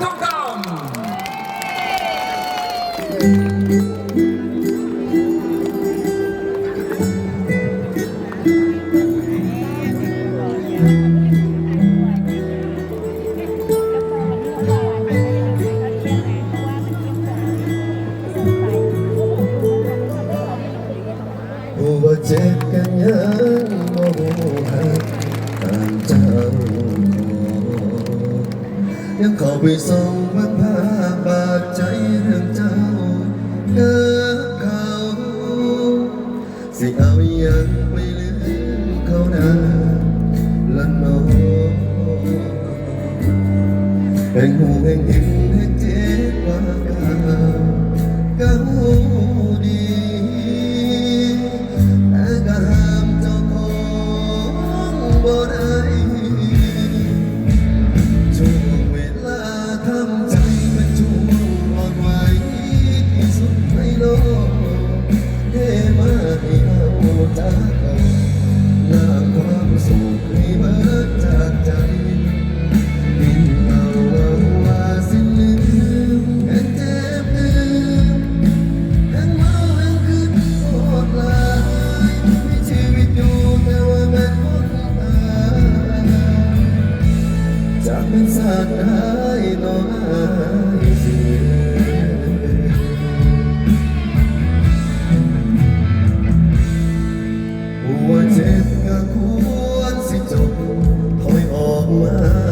thông qua. ยังเข้าไปส่องมาพาบาดใจเรื่องเจ้าเลิกเขาสิเอายังไม่ลืมเขานะลันโนแห่งหูแห่งอิ่ม world.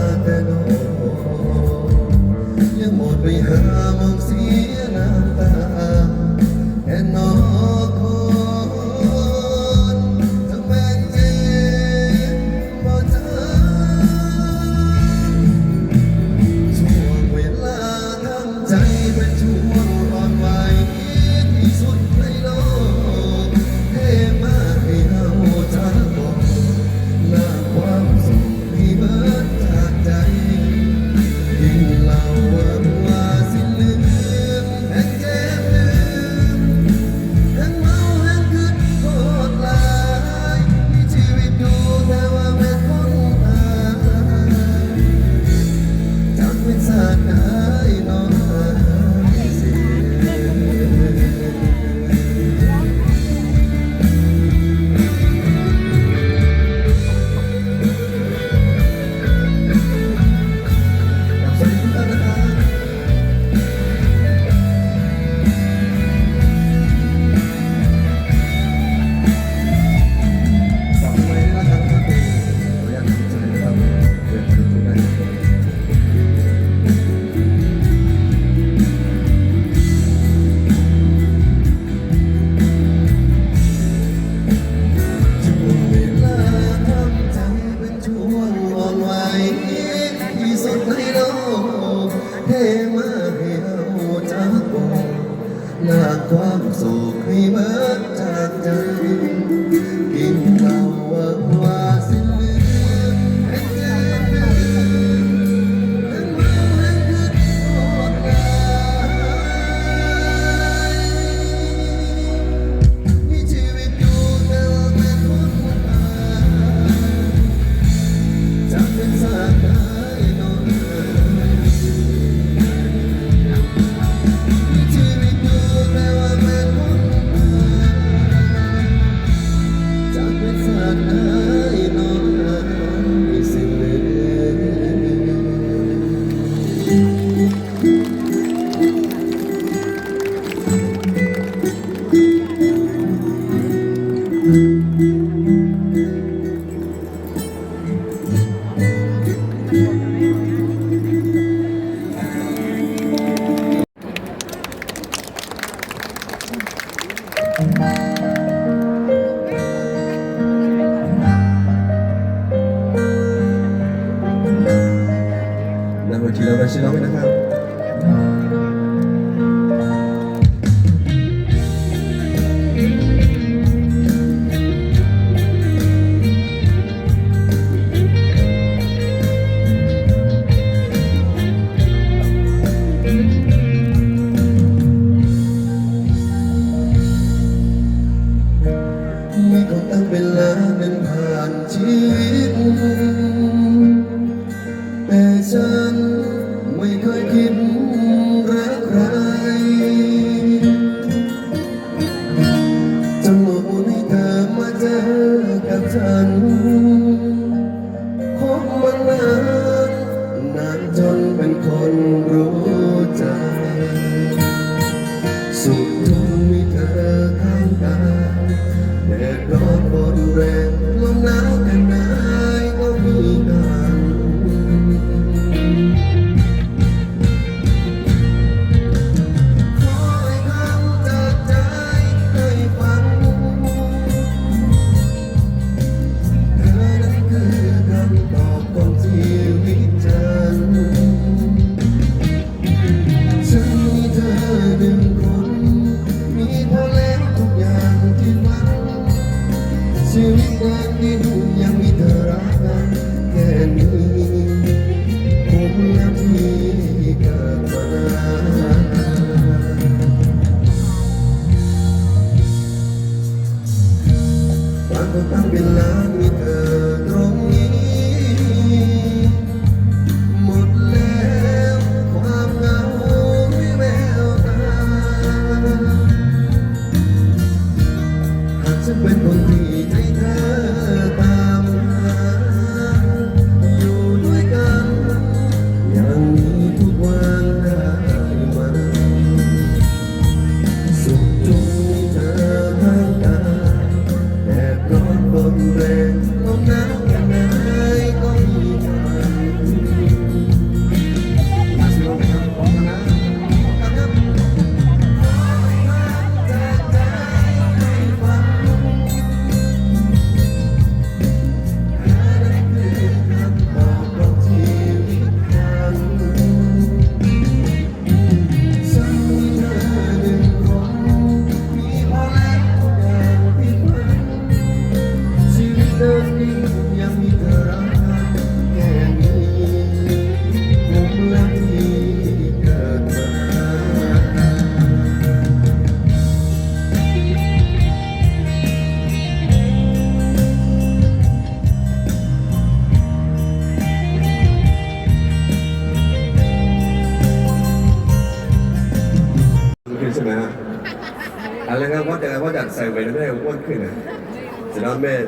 done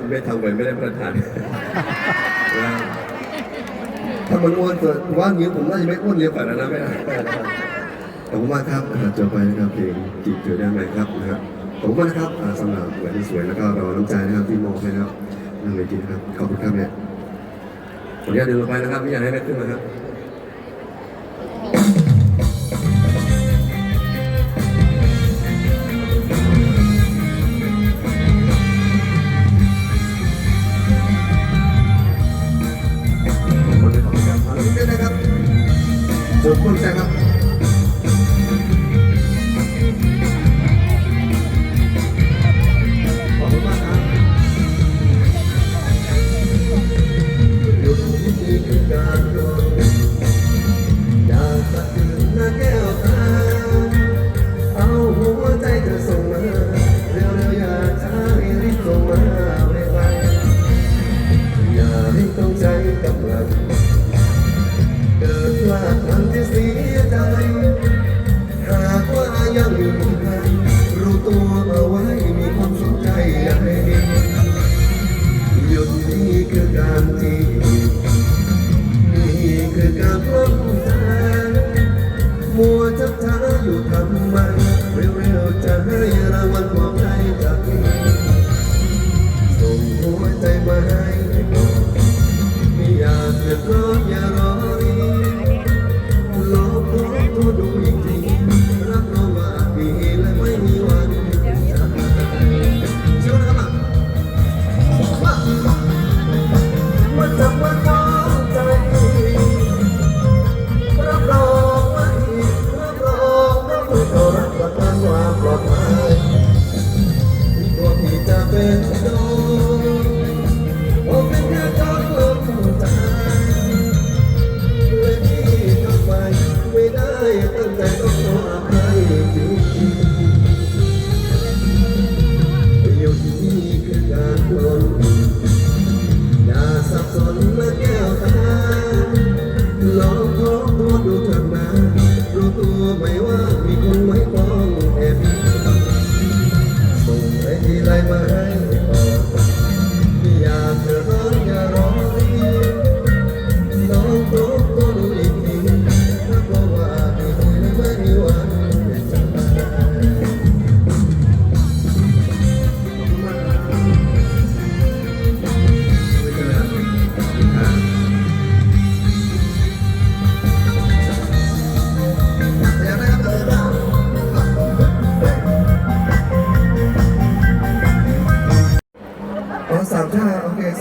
ไม่ทำไว้ไม่ได้ประทานถ้ามันอ้วนเกิดว่านิ้วผมน่าจะไม่อ้วนเยอะขนาดนั้นไม่ขอบคุณมาครับจบไปนะครับเพลงจีบเธอได้ไหมครับนะครับผมว่านะครับสำหรับวันที่สวยแล้วก็เราน้ำใจนะครับที่มองให้นะครับนั่งเลยทีนะครับขอบคุณครับเนี่ยขออนุญาตเดินลงไปนะครับไม่อยากให้แม่ขึ้นนะครับ อการร่วมทางมัวจับช้าอยู่ทำไมเร็วๆจะให้รางวัลความใจจากพี่ส่งหัวใจมาให้ก่อนไม่อยากเดือดร้อนอย่ารอ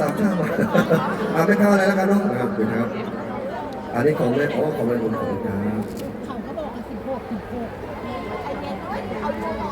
ามเก้ามาอาไปข้าวอะไรแล้วกันเนาะอ่าขอบคุณครับ อันนี้ของเลยโอ้ของเลยผมขอบคุณครับ เขาบอกว่าสิบหกสิบหกไอเงี้ยเอาโม